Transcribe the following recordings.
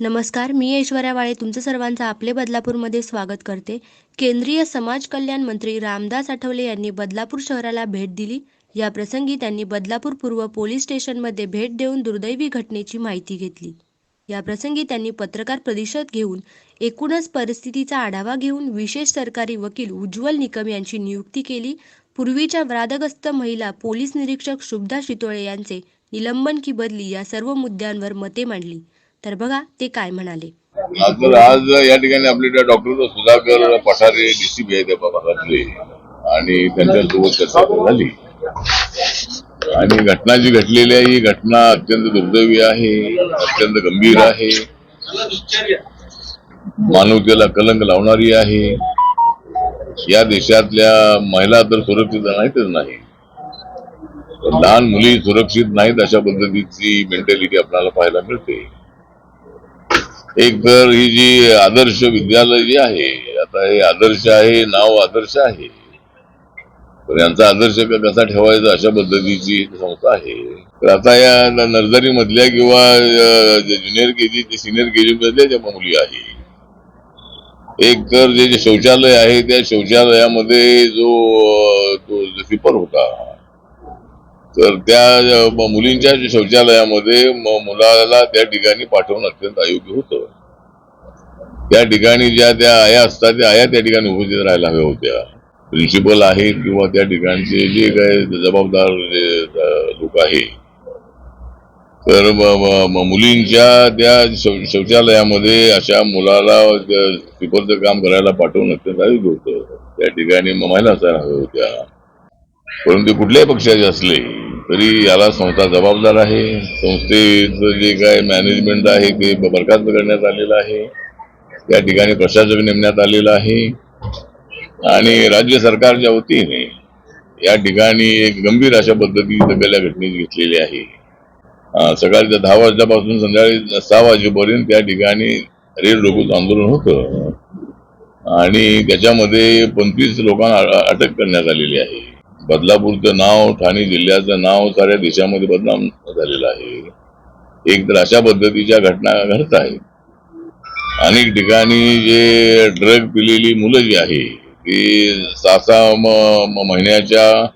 नमस्कार मी ऐश्वर्या वाळे तुमचं सर्वांचं आपले बदलापूरमध्ये स्वागत करते. केंद्रीय समाज कल्याण मंत्री रामदास आठवले यांनी बदलापूर शहराला भेट दिली. या प्रसंगी त्यांनी बदलापूर पूर्व पोलीस स्टेशनमध्ये भेट देऊन दुर्दैवी घटनेची माहिती घेतली. या प्रसंगी त्यांनी पत्रकार परिषद घेऊन एकूणच परिस्थितीचा आढावा घेऊन विशेष सरकारी वकील उज्ज्वल निकम यांची नियुक्ती केली. पूर्वीच्या वादग्रस्त महिला पोलीस निरीक्षक शुभदा शितोळे यांचे निलंबन की बदली या सर्व मुद्द्यांवर मते मांडली. तर बघा ते काय म्हणाले. आज आज या ठिकाणी आपले डॉक्टर सुधाकर पठारे डीसीबी आहे त्या भागातले आणि त्यांच्यासोबत चर्चा झाली. आणि घटना जी घडलेली आहे ही घटना अत्यंत दुर्दैवी आहे अत्यंत गंभीर आहे. मानवतेला कलंक लावणारी आहे. या देशातल्या महिला तर सुरक्षित नाहीतच नाही. लहान मुली सुरक्षित नाहीत अशा पद्धतीची मेंटॅलिटी आपल्याला पाहायला मिळते. एक तर ही जी आदर्श विद्यालय जी आहे आता हे आदर्श आहे नाव आदर्श आहे. पण यांचा आदर्श कसा ठेवायचा अशा पद्धतीची संस्था आहे. तर आता या नर्सरी मधल्या किंवा ज्युनियर केजी ते सिनियर केजी मधल्या ज्या मुली आहे एक तर जे जे शौचालय आहे त्या शौचालयामध्ये जो तो स्लीपर होता तर त्या मुलींच्या शौचालयामध्ये मुलाला त्या ठिकाणी पाठवणं अत्यंत अयोग्य होतं. त्या ठिकाणी ज्या त्या आया असतात त्या आया त्या ठिकाणी उपस्थित राहायला हव्या होत्या. प्रिन्सिपल आहेत किंवा त्या ठिकाणचे जे काही जबाबदार लोक आहे. तर मुलींच्या त्या शौचालयामध्ये अशा मुलाला पिपरचं काम करायला पाठवणं अत्यंत अयोग्य होतं. त्या ठिकाणी महिला असायला हव्या होत्या. परंतु कुठल्याही पक्षाचे असले तरी याला संस्था जबाबदार आहे. संस्थेचं जे काय मॅनेजमेंट आहे ते बरखास्त करण्यात आलेलं आहे. त्या ठिकाणी प्रशासक नेमण्यात आलेलं आहे. आणि राज्य सरकारच्या वतीने या ठिकाणी एक गंभीर अशा पद्धती सगळ्या घटनेत घेतलेली आहे. सकाळच्या दहा वाजल्यापासून संध्याकाळी सहा वाजेपर्यंत त्या ठिकाणी रेड रोकोचं आंदोलन होतं. आणि त्याच्यामध्ये पंचवीस लोकांना अटक करण्यात आलेली आहे. बदलापूरचं नाव ठाणे जिल्ह्याचं नाव साऱ्या देशामध्ये बदनाम झालेलं आहे. एक तर अशा पद्धतीच्या घटना घडत आहेत. अनेक ठिकाणी जे ड्रग पिलेली मुलं जी आहे ती सहा सहा म- महिन्याच्या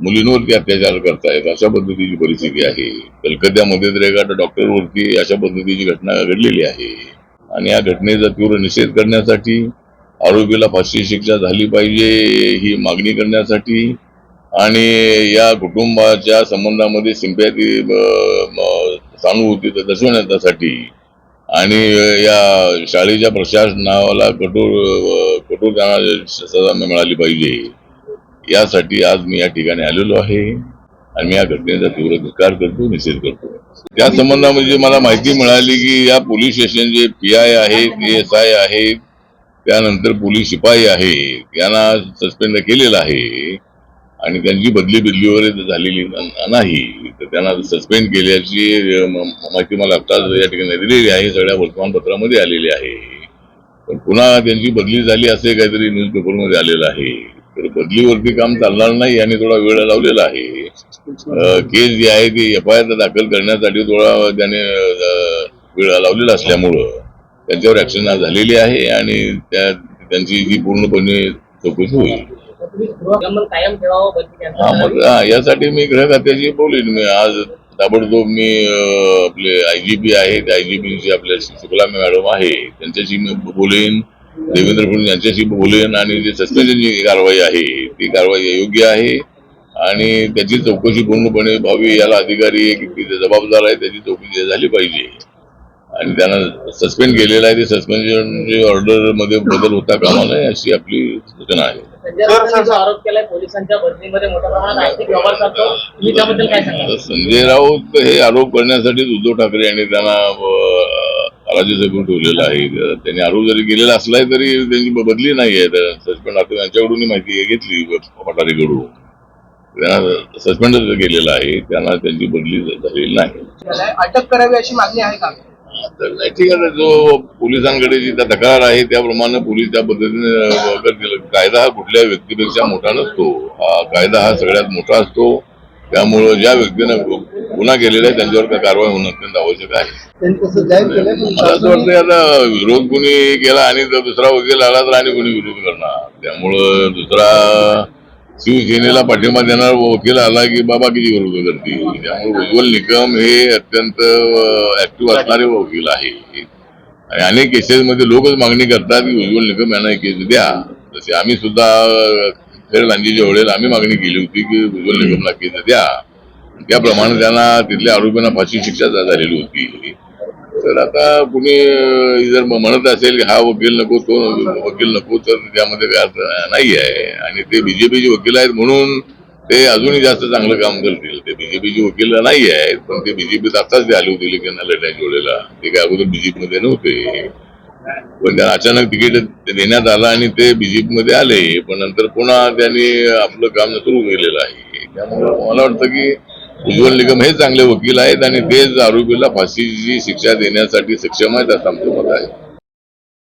मुलींवरती अत्याचार करतायत. अशा पद्धतीची परिस्थिती आहे. कलकत्त्यामध्ये तर एका डॉक्टरवरती अशा पद्धतीची घटना घडलेली आहे. आणि या घटनेचा तीव्र निषेध करण्यासाठी आरोपीला फाशी शिक्षा झाली पाहिजे ही मागणी करण्यासाठी आणि या कुटुंबाच्या संबंधामध्ये सिंपॅथी सानुभूती दर्शवण्यासाठी आणि या शाळेच्या प्रशासनाला कठोर कठोर सजा मिळाली पाहिजे. यासाठी आज मी या ठिकाणी आलेलो आहे आणि मी या घटनेचा तीव्र धिकार करतो निषेध करतो. त्या संबंधामध्ये मला माहिती मिळाली की या पोलीस स्टेशनचे पी आय आहेत एस आय आहेत त्यानंतर पोलीस शिपाई आहेत यांना सस्पेंड केलेलं आहे. आणि त्यांची बदली बिदली वगैरे झालेली नाही. तर त्यांना सस्पेंड केल्याची माहिती मला आत्ताच या ठिकाणी दिलेली आहे. सगळ्या वर्तमानपत्रामध्ये आलेली आहे. पण पुन्हा त्यांची बदली झाली असे काहीतरी न्यूजपेपरमध्ये आलेलं आहे. तर बदलीवरती काम चालणार नाही आणि थोडा वेळ लावलेला आहे. केस जी आहे ती एफ आय आर दाखल करण्यासाठी थोडा त्याने वेळ लावलेला असल्यामुळं त्यांच्यावर ऍक्शन झालेली आहे आणि त्या त्यांची जी पूर्णपणे चौकशी होईल. यासाठी मी गृह खात्याशी बोलेन. मी आज ताबडतोब मी आपले आयजीपी आहेत आयजीपीची आपल्या शुक्ला मॅडम आहे त्यांच्याशी मी बोलेन. देवेंद्र फडणवीस यांच्याशी बोलेन आणि जी सस्पेन्शनची कारवाई आहे ती कारवाई योग्य आहे. आणि त्याची चौकशी पूर्णपणे व्हावी याला अधिकारी जबाबदार आहे त्याची चौकशी झाली पाहिजे. आणि त्यांना सस्पेंड केलेलं आहे ते सस्पेन्शनची ऑर्डरमध्ये बदल होता कामा नये अशी आपली सूचना आहे. संजय राऊतांनी जो आरोप केलाय पोलिसांच्या बदलीमध्ये मोठ्या प्रमाणात आर्थिक व्यवहार चालतो तुम्ही त्याबद्दल काय सांगा आता संजय राऊत हे आरोप करण्यासाठी उद्धव ठाकरे यांनी त्यांना अं, राज्यसभेवर ठेवलेलं आहे. त्यांनी आरोप जरी केलेला असलाय तरी त्यांची बदली नाही आहे. सस्पेंड आता त्यांच्याकडून ही माहिती घेतली पठारेकडून. त्यांना सस्पेंड केलेलं आहे. त्यांना त्यांची बदली झालेली नाही. अटक करावी अशी मागणी आहे का? तर नाही ठीक आहे. जो पोलिसांकडे जी तक्रार आहे त्याप्रमाणे पोलीस त्या पद्धतीने कायदा हा कुठल्या व्यक्तीपेक्षा मोठा नसतो हा कायदा हा सगळ्यात मोठा असतो. त्यामुळं ज्या व्यक्तीनं गुन्हा केलेला आहे त्यांच्यावर काय कारवाई होणं अत्यंत आवश्यक आहे. मला असं वाटतं आता विरोध कोणी केला आणि जर दुसरा वकील आला तर आणि कोणी विरोध करणार? त्यामुळं दुसरा शिवसेनेला पाठिंबा देणार वकील आला की बाबा किती विरोध करतील त्यामुळे उज्ज्वल निकम हे अत्यंत ऍक्टिव्ह असणारे वकील आहे. आणि अनेक केसेसमध्ये लोकच मागणी करतात की उज्ज्वल निकम यांना केस द्या. तसे आम्ही सुद्धा खेळ लांजीच्या वेळेला आम्ही मागणी केली होती की उज्ज्वल निकमला केस द्या. त्याप्रमाणे त्यांना तिथल्या आरोपींना फाशी शिक्षा झालेली होती. तर आता कुणी जर म्हणत असेल की हा वकील नको तो वकील नको तर त्यामध्ये काय अर्थ नाही आहे आणि ते बीजेपीचे वकील आहेत म्हणून ते अजूनही जास्त चांगलं काम करतील. ते बीजेपीचे वकील नाही आहेत पण ते बीजेपीत आताच ते आले होते इलेक्शनला लढण्याच्या वेळेला ते काय अगोदर बीजेपी मध्ये नव्हते. पण त्यांना अचानक तिकीट देण्यात आलं आणि ते बीजेपी मध्ये आले. पण नंतर पुन्हा त्यांनी आपलं काम सुरू केलेलं आहे. त्यामुळे मला वाटतं की उज्ज्वल निगम हे चांगले वकील आहेत आणि तेच आरोपीला फाशीची शिक्षा देण्यासाठी सक्षम आहेत असं आमचं मत आहे.